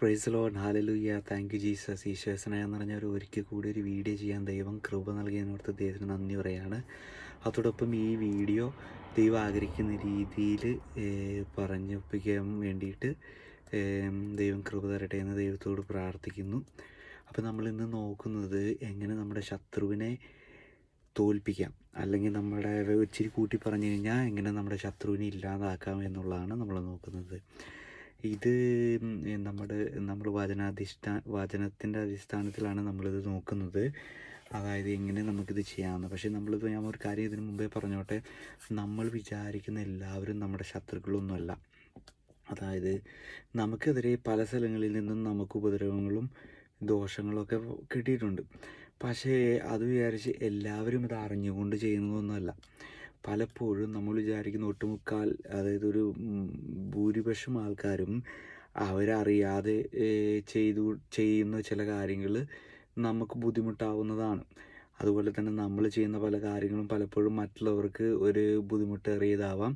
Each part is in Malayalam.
Praise lord hallelujah thank you Jesus ഈശ്വസനായ എന്ന് പറഞ്ഞ ഒരു ഒരിക്കൽ കൂടി ഒരു വീഡിയോ ചെയ്യാൻ ദൈവം കൃപ നൽകിയതിനോർത്ത് ദൈവത്തിന് നന്ദി പറയാണ് അതോടൊപ്പം ഈ വീഡിയോ ദൈവം ആഗ്രഹിക്കുന്ന രീതിയിൽ പറഞ്ഞൊപ്പിക്കാൻ വേണ്ടിയിട്ട് ദൈവം കൃപ തരട്ടെ എന്ന് ദൈവത്തോട് പ്രാർത്ഥിക്കുന്നു. അപ്പോൾ നമ്മൾ ഇന്ന് നോക്കുന്നത് എങ്ങനെ നമ്മുടെ ശത്രുവിനെ തോൽപ്പിക്കാം. അല്ലെങ്കിൽ നമ്മുടെ ഇച്ചിരി കൂട്ടി പറഞ്ഞു കഴിഞ്ഞാൽ എങ്ങനെ നമ്മുടെ ശത്രുവിനെ ഇല്ലാതാക്കാം എന്നുള്ളതാണ് നമ്മൾ നോക്കുന്നത്. ഇത് നമ്മുടെ നമ്മൾ വചനാധിഷ്ഠാ വചനത്തിന്റെ അടിസ്ഥാനത്തിലാണ് നമ്മളിത് നോക്കുന്നത്. അതായത് എങ്ങനെ നമുക്കിത് ചെയ്യാമെന്ന് പക്ഷേ നമ്മളിത് ഞാൻ ഒരു കാര്യം ഇതിനു മുമ്പേ പറഞ്ഞോട്ടെ. നമ്മൾ വിചാരിക്കുന്ന എല്ലാവരും നമ്മുടെ ശത്രുക്കളൊന്നുമല്ല. അതായത് നമുക്കെതിരെ പല സ്ഥലങ്ങളിൽ നിന്നും നമുക്ക് ഉപദ്രവങ്ങളും ദോഷങ്ങളൊക്കെ കിട്ടിയിട്ടുണ്ട്. പക്ഷേ അത് വിചാരിച്ച് എല്ലാവരും ഇത് അറിഞ്ഞുകൊണ്ട് ചെയ്യുന്നതൊന്നുമല്ല. പലപ്പോഴും നമ്മൾ വിചാരിക്കുന്ന ഒട്ടുമുക്കാൽ അതായത് ഒരു ഭൂരിപക്ഷം ആൾക്കാരും അവരറിയാതെ ചെയ്തു ചെയ്യുന്ന ചില കാര്യങ്ങൾ നമുക്ക് ബുദ്ധിമുട്ടാവുന്നതാണ്. അതുപോലെ തന്നെ നമ്മൾ ചെയ്യുന്ന പല കാര്യങ്ങളും പലപ്പോഴും മറ്റുള്ളവർക്ക് ഒരു ബുദ്ധിമുട്ടേറിയതാവാം.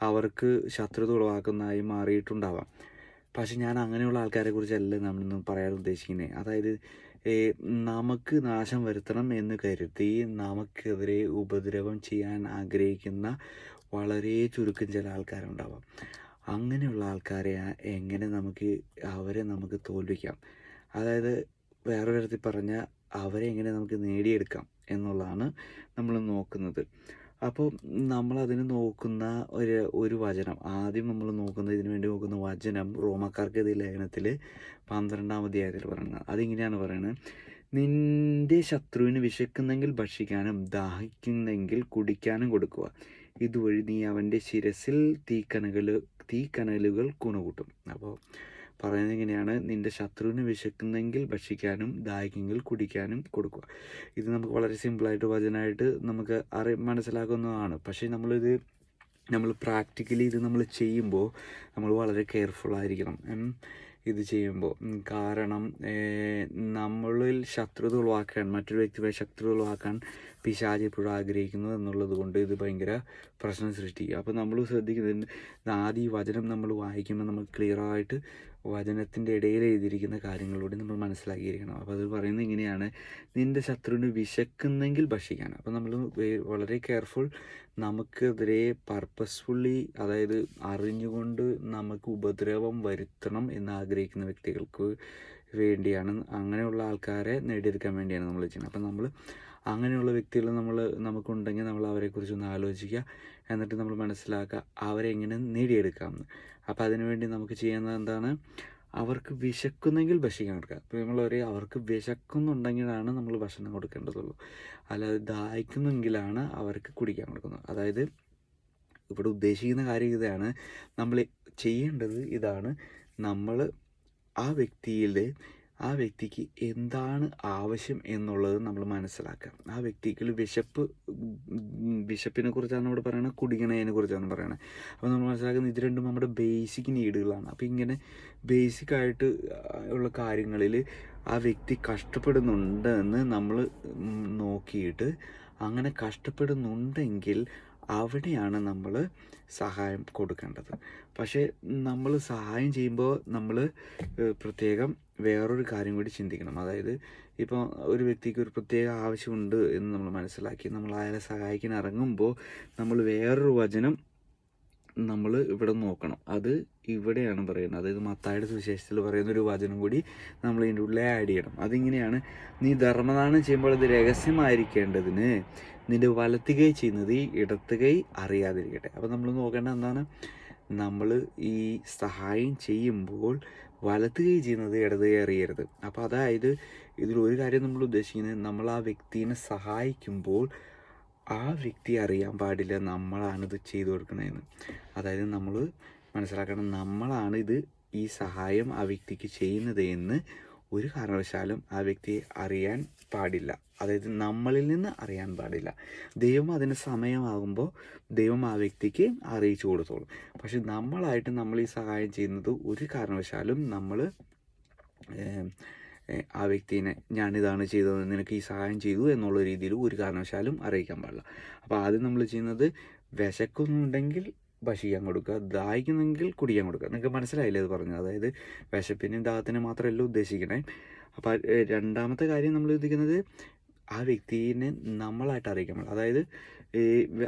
അവർക്ക് ശത്രുത ഉളവാക്കുന്നതായി മാറിയിട്ടുണ്ടാവാം. പക്ഷെ ഞാൻ അങ്ങനെയുള്ള ആൾക്കാരെ കുറിച്ചല്ല നമ്മളിന്ന് പറയാൻ ഉദ്ദേശിക്കുന്നത്. അതായത് നമുക്ക് നാശം വരുത്തണം എന്ന് കരുതി നമുക്കെതിരെ ഉപദ്രവം ചെയ്യാൻ ആഗ്രഹിക്കുന്ന വളരെ ചുരുക്കം ചില ആൾക്കാരുണ്ടാവാം. അങ്ങനെയുള്ള ആൾക്കാരെ എങ്ങനെ നമുക്ക് അവരെ നമുക്ക് തോൽപ്പിക്കാം അതായത് വേറൊരു തരത്തിൽ പറഞ്ഞാൽ അവരെ എങ്ങനെ നമുക്ക് നേടിയെടുക്കാം എന്നുള്ളതാണ് നമ്മൾ നോക്കുന്നത്. അപ്പോൾ നമ്മളതിന് നോക്കുന്ന ഒരു ഒരു വചനം. ആദ്യം നമ്മൾ നോക്കുന്ന ഇതിനു വേണ്ടി നോക്കുന്ന വചനം റോമക്കാർക്ക് ലേഖനത്തിൽ പന്ത്രണ്ടാം അധ്യായത്തിൽ പറയുന്നത്. അതിങ്ങനെയാണ് പറയുന്നത് നിന്റെ ശത്രുവിന് വിശക്കുന്നെങ്കിൽ ഭക്ഷിക്കാനും ദാഹിക്കുന്നെങ്കിൽ കുടിക്കാനും കൊടുക്കുക. ഇതുവഴി നീ അവന്റെ ശിരസിൽ തീക്കനകൾ തീക്കനലുകൾ കുണുകൂട്ടും. അപ്പോൾ പറയുന്നത് ഇങ്ങനെയാണ് നിന്റെ ശത്രുവിന് വിശക്കുന്നെങ്കിൽ ഭക്ഷിക്കാനും ദാഹിക്കെങ്കിൽ കുടിക്കാനും കൊടുക്കുക. ഇത് നമുക്ക് വളരെ സിമ്പിളായിട്ട് വചനമായിട്ട് നമുക്ക് അറി മനസ്സിലാക്കുന്നതാണ്. പക്ഷേ നമ്മളിത് നമ്മൾ പ്രാക്ടിക്കലി ഇത് നമ്മൾ ചെയ്യുമ്പോൾ നമ്മൾ വളരെ കെയർഫുൾ ആയിരിക്കണം. ഇത് ചെയ്യുമ്പോൾ. കാരണം നമ്മളിൽ ശത്രുത ഉളവാക്കാൻ മറ്റൊരു വ്യക്തിയുടെ ശത്രുത ഉളവാക്കാൻ പിശാജ് എപ്പോഴും ആഗ്രഹിക്കുന്നു എന്നുള്ളത് കൊണ്ട് ഇത് ഭയങ്കര പ്രശ്നം സൃഷ്ടിക്കും അപ്പോൾ നമ്മൾ ശ്രദ്ധിക്കുന്നത് ആദ്യം ഈ വചനം നമ്മൾ വായിക്കുമ്പോൾ നമ്മൾ ക്ലിയറായിട്ട് വചനത്തിന്റെ ഇടയിൽ എഴുതിയിരിക്കുന്ന കാര്യങ്ങളോട് നമ്മൾ മനസ്സിലാക്കിയിരിക്കണം. അപ്പോൾ അത് പറയുന്നത് ഇങ്ങനെയാണ്. നിന്റെ ശത്രുവിന് വിശക്കുന്നെങ്കിൽ ഭക്ഷിക്കാൻ. അപ്പോൾ നമ്മൾ വളരെ കെയർഫുൾ നമുക്കെതിരെ പർപ്പസ്ഫുള്ളി അതായത് അറിഞ്ഞുകൊണ്ട് നമുക്ക് ഉപദ്രവം വരുത്തണം എന്ന് ആഗ്രഹിക്കുന്ന വ്യക്തികൾക്ക് വേണ്ടിയാണ് അങ്ങനെയുള്ള ആൾക്കാരെ നേടിയെടുക്കാൻ വേണ്ടിയാണ് നമ്മൾ ചെയ്യുന്നത്. അപ്പം നമ്മൾ അങ്ങനെയുള്ള വ്യക്തികൾ നമ്മൾ നമുക്കുണ്ടെങ്കിൽ നമ്മൾ അവരെക്കുറിച്ച് ഒന്ന് ആലോചിക്കുക എന്നിട്ട് നമ്മൾ മനസ്സിലാക്കുക അവരെങ്ങനെ നേടിയെടുക്കാമെന്ന് അപ്പോൾ അതിനുവേണ്ടി നമുക്ക് ചെയ്യുന്നത് എന്താണ്? അവർക്ക് വിശക്കുന്നെങ്കിൽ ഭക്ഷിക്കാൻ കൊടുക്കുക. പറയും അവർക്ക് വിശക്കുന്നുണ്ടെങ്കിലാണ് നമ്മൾ ഭക്ഷണം കൊടുക്കേണ്ടതുള്ളൂ. അല്ലാതെ ദാഹിക്കുന്നെങ്കിലാണ് അവർക്ക് കുടിക്കാൻ കൊടുക്കുന്നത്. അതായത് ഇവിടെ ഉദ്ദേശിക്കുന്ന കാര്യം ഇതാണ്. നമ്മൾ ചെയ്യേണ്ടത് ഇതാണ്. നമ്മൾ ആ വ്യക്തിയിൽ ആ വ്യക്തിക്ക് എന്താണ് ആവശ്യം എന്നുള്ളത് നമ്മൾ മനസ്സിലാക്കുക. ആ വ്യക്തിക്ക് വിശപ്പ് വിശപ്പിനെ കുറിച്ചാണ് നമ്മൾ പറയുന്നത് കുടിക്കണതിനെ കുറിച്ചാണ് പറയുന്നത് അപ്പോൾ നമ്മൾ മനസ്സിലാക്കുന്നത് ഇത് രണ്ടും നമ്മുടെ ബേസിക് നീഡുകളാണ് അപ്പോൾ ഇങ്ങനെ ബേസിക് ആയിട്ട് ഉള്ള കാര്യങ്ങളിൽ ആ വ്യക്തി കഷ്ടപ്പെടുന്നുണ്ടെന്ന് നമ്മൾ നോക്കിയിട്ട് അങ്ങനെ കഷ്ടപ്പെടുന്നുണ്ടെങ്കിൽ അവിടെയാണ് നമ്മൾ സഹായം കൊടുക്കേണ്ടത്. പക്ഷേ നമ്മൾ സഹായം ചെയ്യുമ്പോൾ നമ്മൾ പ്രത്യേകം വേറൊരു കാര്യം കൂടി ചിന്തിക്കണം. അതായത് ഇപ്പോൾ ഒരു വ്യക്തിക്ക് ഒരു പ്രത്യേക ആവശ്യമുണ്ട് എന്ന് നമ്മൾ മനസ്സിലാക്കി നമ്മൾ അയാളെ സഹായിക്കാൻ ഇറങ്ങുമ്പോൾ നമ്മൾ വേറൊരു വചനം നമ്മൾ ഇവിടെ നോക്കണം. അത് ഇവിടെയാണ് പറയുന്നത്. അതായത് മത്തായുടെ സുവിശേഷത്തിൽ പറയുന്ന ഒരു വചനം കൂടി നമ്മൾ ഇതിന്റെ ഉള്ളിൽ ആഡ് ചെയ്യണം. അതിങ്ങനെയാണ് നീ ധർമ്മദാനം ചെയ്യുമ്പോൾ അത് രഹസ്യമായിരിക്കേണ്ടതിന് നിന്റെ വലത്ത് കൈ ചെയ്യുന്നത് ഈ ഇടത്ത് കൈ അറിയാതിരിക്കട്ടെ. അപ്പോൾ നമ്മൾ നോക്കേണ്ട എന്താണ്? നമ്മൾ ഈ സഹായം ചെയ്യുമ്പോൾ വലത്ത് കൈ ചെയ്യുന്നത് ഇടത് കൈ അറിയരുത്. അപ്പോൾ അതായത് ഇതിൽ ഒരു കാര്യം നമ്മൾ ഉദ്ദേശിക്കുന്നത് നമ്മൾ ആ വ്യക്തിനെ സഹായിക്കുമ്പോൾ ആ വ്യക്തി അറിയാൻ പാടില്ല നമ്മളാണ് ഇത് ചെയ്തു കൊടുക്കണതെന്ന് അതായത് നമ്മൾ മനസ്സിലാക്കണം നമ്മളാണ് ഇത് ഈ സഹായം ആ വ്യക്തിക്ക് ചെയ്യുന്നത് എന്ന് ഒരു കാരണവശാലും ആ വ്യക്തിയെ അറിയാൻ പാടില്ല. അതായത് നമ്മളിൽ നിന്ന് അറിയാൻ പാടില്ല. ദൈവം അതിന് സമയമാകുമ്പോൾ ദൈവം ആ വ്യക്തിക്ക് അറിയിച്ചു കൊടുത്തോളും. പക്ഷെ നമ്മളായിട്ട് നമ്മൾ ഈ സഹായം ചെയ്യുന്നത് ഒരു കാരണവശാലും നമ്മൾ ആ വ്യക്തിനെ ഞാനിതാണ് ചെയ്തത് നിനക്ക് ഈ സഹായം ചെയ്തു എന്നുള്ള രീതിയിൽ ഒരു കാരണവശാലും അറിയിക്കാൻ പാടില്ല. അപ്പോൾ ആദ്യം നമ്മൾ ചെയ്യുന്നത് വിശക്കുന്നുണ്ടെങ്കിൽ ഭക്ഷിക്കാൻ കൊടുക്കുക ദാഹിക്കുന്നെങ്കിൽ കുടിക്കാൻ കൊടുക്കുക. നിങ്ങൾക്ക് മനസ്സിലായില്ലേ ഇത് പറഞ്ഞത്? അതായത് വിശപ്പിനും ദാഹത്തിനും മാത്രമല്ല ഉദ്ദേശിക്കണേ. അപ്പോൾ രണ്ടാമത്തെ കാര്യം നമ്മൾ ഉദ്ദേശിക്കുന്നത് ആ വ്യക്തിനെ നമ്മളായിട്ട് അറിയിക്കാൻ പാടില്ല. അതായത്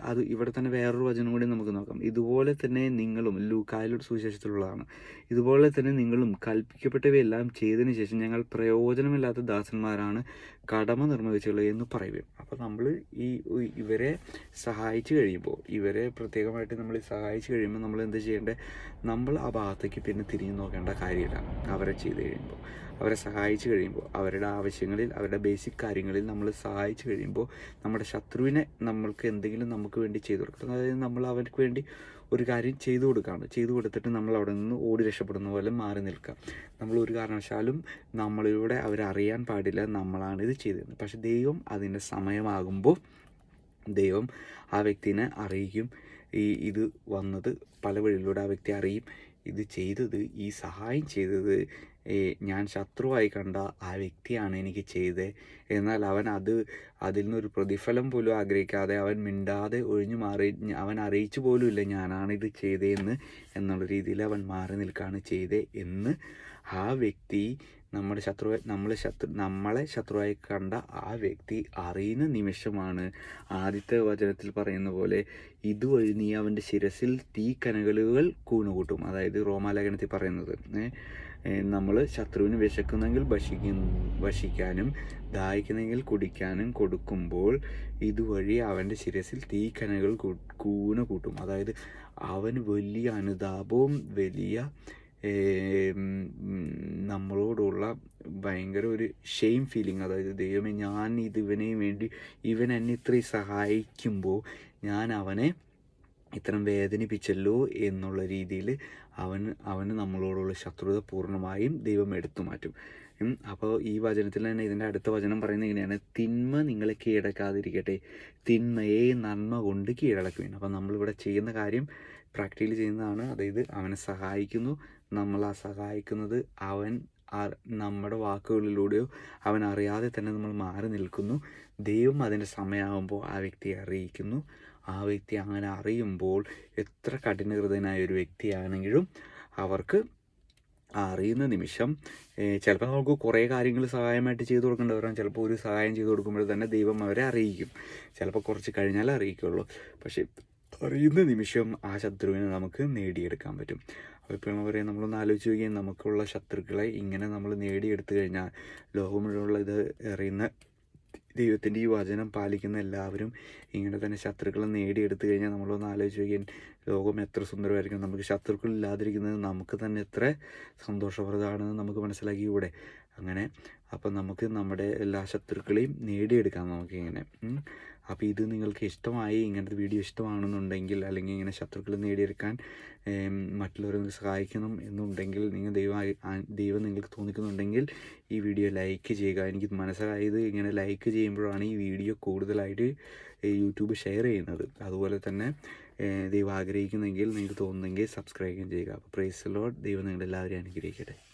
അത് ഇവിടെ തന്നെ വേറൊരു വചനം കൂടി നമുക്ക് നോക്കാം. ഇതുപോലെ തന്നെ നിങ്ങളും ലൂക്കായലൂർ സുവിശേഷത്തിലുള്ളതാണ്. ഇതുപോലെ തന്നെ നിങ്ങളും കൽപ്പിക്കപ്പെട്ടവയെല്ലാം ചെയ്തതിന് ശേഷം ഞങ്ങൾ പ്രയോജനമില്ലാത്ത ദാസന്മാരാണ് കടമ നിർമ്മിച്ചുള്ളത് എന്ന് പറയുകയും. അപ്പോൾ നമ്മൾ ഈ- ഇവരെ സഹായിച്ചു കഴിയുമ്പോൾ ഇവരെ പ്രത്യേകമായിട്ട് നമ്മൾ സഹായിച്ചു കഴിയുമ്പോൾ നമ്മൾ എന്ത് ചെയ്യേണ്ടത് നമ്മൾ ആ ഭാഗത്തേക്ക് പിന്നെ തിരിഞ്ഞു നോക്കേണ്ട കാര്യമില്ല. അവരെ ചെയ്ത് കഴിയുമ്പോൾ അവരെ സഹായിച്ചു കഴിയുമ്പോൾ അവരുടെ ആവശ്യങ്ങളിൽ അവരുടെ ബേസിക് കാര്യങ്ങളിൽ നമ്മൾ സഹായിച്ചു കഴിയുമ്പോൾ നമ്മുടെ ശത്രുവിനെ നമ്മൾക്ക് എന്തെങ്കിലും നമുക്ക് വേണ്ടി ചെയ്തു കൊടുക്കണം. അതായത് നമ്മൾ അവർക്ക് വേണ്ടി ഒരു കാര്യം ചെയ്തു കൊടുക്കുകയാണ് ചെയ്തു കൊടുത്തിട്ട് നമ്മൾ അവിടെ നിന്ന് ഓടി രക്ഷപ്പെടുന്ന പോലെ മാറി നിൽക്കുക. നമ്മൾ ഒരു കാരണവശാലും നമ്മളിലൂടെ അവരറിയാൻ പാടില്ല. നമ്മളാണ് ഇത് ചെയ്തത് പക്ഷെ ദൈവം അതിന്റെ സമയമാകുമ്പോൾ ദൈവം ആ വ്യക്തിനെ അറിയിക്കും. ഈ ഇത് വന്നത് പല വഴിയിലൂടെ ആ വ്യക്തി അറിയും. ഇത് ചെയ്തത് ഈ സഹായം ചെയ്തത് ഞാൻ ശത്രുവായി കണ്ട ആ വ്യക്തിയാണ് എനിക്ക് ചെയ്തത് എന്നാൽ അവൻ അത് അതിൽ നിന്നൊരു പ്രതിഫലം പോലും ആഗ്രഹിക്കാതെ അവൻ മിണ്ടാതെ ഒഴിഞ്ഞു മാറി അവൻ അറിയിച്ചു ഞാനാണ് ഇത് ചെയ്തതെന്ന് എന്നുള്ള രീതിയിൽ അവൻ മാറി നിൽക്കുകയാണ് ചെയ്തത് എന്ന് ആ വ്യക്തി നമ്മുടെ ശത്രു നമ്മൾ ശത്രു നമ്മളെ ശത്രുവായി കണ്ട ആ വ്യക്തി അറിയുന്ന നിമിഷമാണ് ആദ്യത്തെ വചനത്തിൽ പറയുന്ന പോലെ ഇതുവഴി നീ അവന്റെ ശിരസിൽ തീ കനകളുകൾ കൂണുകൂട്ടും. അതായത് റോമാലേഖനത്തിൽ പറയുന്നത്. നമ്മൾ ശത്രുവിന് വിശക്കുന്നെങ്കിൽ ഭക്ഷിക്കും ഭക്ഷിക്കാനും ദാഹിക്കുന്നെങ്കിൽ കുടിക്കാനും കൊടുക്കുമ്പോൾ ഇതുവഴി അവന്റെ ശിരസിൽ തീക്കനകൾ കനകൾ കൂന കൂട്ടും. അതായത് അവന് വലിയ അനുതാപവും വലിയ നമ്മളോടുള്ള ഭയങ്കര ഒരു ഷെയിം ഫീലിംഗ് അതായത് ദൈവമേ ഞാൻ ഇതിവനെയും വേണ്ടി ഇവൻ എന്നെ ഇത്രയും സഹായിക്കുമ്പോൾ ഞാൻ അവനെ ഇത്രയും വേദനിപ്പിച്ചല്ലോ എന്നുള്ള രീതിയിൽ അവൻ അവന് നമ്മളോടുള്ള ശത്രുത പൂർണമായും ദൈവം എടുത്തു മാറ്റും. അപ്പോൾ ഈ വചനത്തിൽ തന്നെ ഇതിന്റെ അടുത്ത വചനം പറയുന്നത് ഇങ്ങനെയാണ്. തിന്മ നിങ്ങളെ കീഴടക്കാതിരിക്കട്ടെ. തിന്മയെ നന്മ കൊണ്ട് കീഴടക്കുകയാണ് അപ്പോൾ നമ്മളിവിടെ ചെയ്യുന്ന കാര്യം പ്രാക്ടിക്കലി ചെയ്യുന്നതാണ്. അതായത് അവനെ സഹായിക്കുന്നു. നമ്മൾ ആ സഹായിക്കുന്നത് അവൻ നമ്മുടെ വാക്കുകളിലൂടെയോ അവൻ അറിയാതെ തന്നെ നമ്മൾ മാറി നിൽക്കുന്നു. ദൈവം അതിന്റെ സമയമാകുമ്പോൾ ആ വ്യക്തിയെ അറിയിക്കുന്നു. ആ വ്യക്തി അങ്ങനെ അറിയുമ്പോൾ എത്ര കഠിനഹൃദയനായ ഒരു വ്യക്തിയാണെങ്കിലും അവർക്ക് അറിയുന്ന നിമിഷം ചിലപ്പോൾ നമുക്ക് കുറേ കാര്യങ്ങൾ സഹായമായിട്ട് ചെയ്തു കൊടുക്കേണ്ടവരാണ് ചിലപ്പോൾ ഒരു സഹായം ചെയ്തു കൊടുക്കുമ്പോൾ തന്നെ ദൈവം അവരെ അറിയിക്കും. ചിലപ്പോൾ കുറച്ച് കഴിഞ്ഞാലേ അറിയിക്കുള്ളൂ. പക്ഷേ അറിയുന്ന നിമിഷം ആ ശത്രുവിനെ നമുക്ക് നേടിയെടുക്കാൻ പറ്റും. അപ്പോൾ ഇപ്പോൾ പറയാം നമ്മളൊന്ന് ആലോചിച്ച് നോക്കിയാൽ നമുക്കുള്ള ശത്രുക്കളെ ഇങ്ങനെ നമ്മൾ നേടിയെടുത്തു കഴിഞ്ഞാൽ ലോകം മുഴുവനുള്ള ഇത് അറിയുന്ന ദൈവത്തിന്റെ ഈ വചനം പാലിക്കുന്ന എല്ലാവരും ഇങ്ങനെ തന്നെ ശത്രുക്കളെ നേടിയെടുത്തു കഴിഞ്ഞാൽ നമ്മളൊന്ന് ആലോചിച്ച് നോക്കിയാൽ ലോകം എത്ര സുന്ദരമായിരിക്കും. നമുക്ക് ശത്രുക്കൾ ഇല്ലാതിരിക്കുന്നത് നമുക്ക് തന്നെ എത്ര സന്തോഷപ്രദമാണെന്ന് നമുക്ക് മനസ്സിലാക്കി കൂടെ? അങ്ങനെ. അപ്പം നമുക്ക് നമ്മുടെ എല്ലാ ശത്രുക്കളെയും നേടിയെടുക്കാം നമുക്കിങ്ങനെ. അപ്പോൾ ഇത് നിങ്ങൾക്ക് ഇഷ്ടമായി ഇങ്ങനത്തെ വീഡിയോ ഇഷ്ടമാണെന്നുണ്ടെങ്കിൽ അല്ലെങ്കിൽ ഇങ്ങനെ ശത്രുക്കൾ നേടിയെടുക്കാൻ മറ്റുള്ളവരെ സഹായിക്കണം എന്നുണ്ടെങ്കിൽ നിങ്ങൾ ദൈവം ആ- ദൈവം നിങ്ങൾക്ക് തോന്നിക്കുന്നുണ്ടെങ്കിൽ ഈ വീഡിയോ ലൈക്ക് ചെയ്യുക. എനിക്ക് മനസ്സിലായത് ഇങ്ങനെ ലൈക്ക് ചെയ്യുമ്പോഴാണ് ഈ വീഡിയോ കൂടുതലായിട്ട് യൂട്യൂബ് ഷെയർ ചെയ്യുന്നത്. അതുപോലെ തന്നെ ദൈവം ആഗ്രഹിക്കുന്നെങ്കിൽ നിങ്ങൾക്ക് തോന്നുന്നെങ്കിൽ സബ്സ്ക്രൈബ് ചെയ്യുക. അപ്പോൾ പ്രൈസ് ലോഡ് ദൈവം നിങ്ങളെല്ലാവരെയും അനുഗ്രഹിക്കട്ടെ.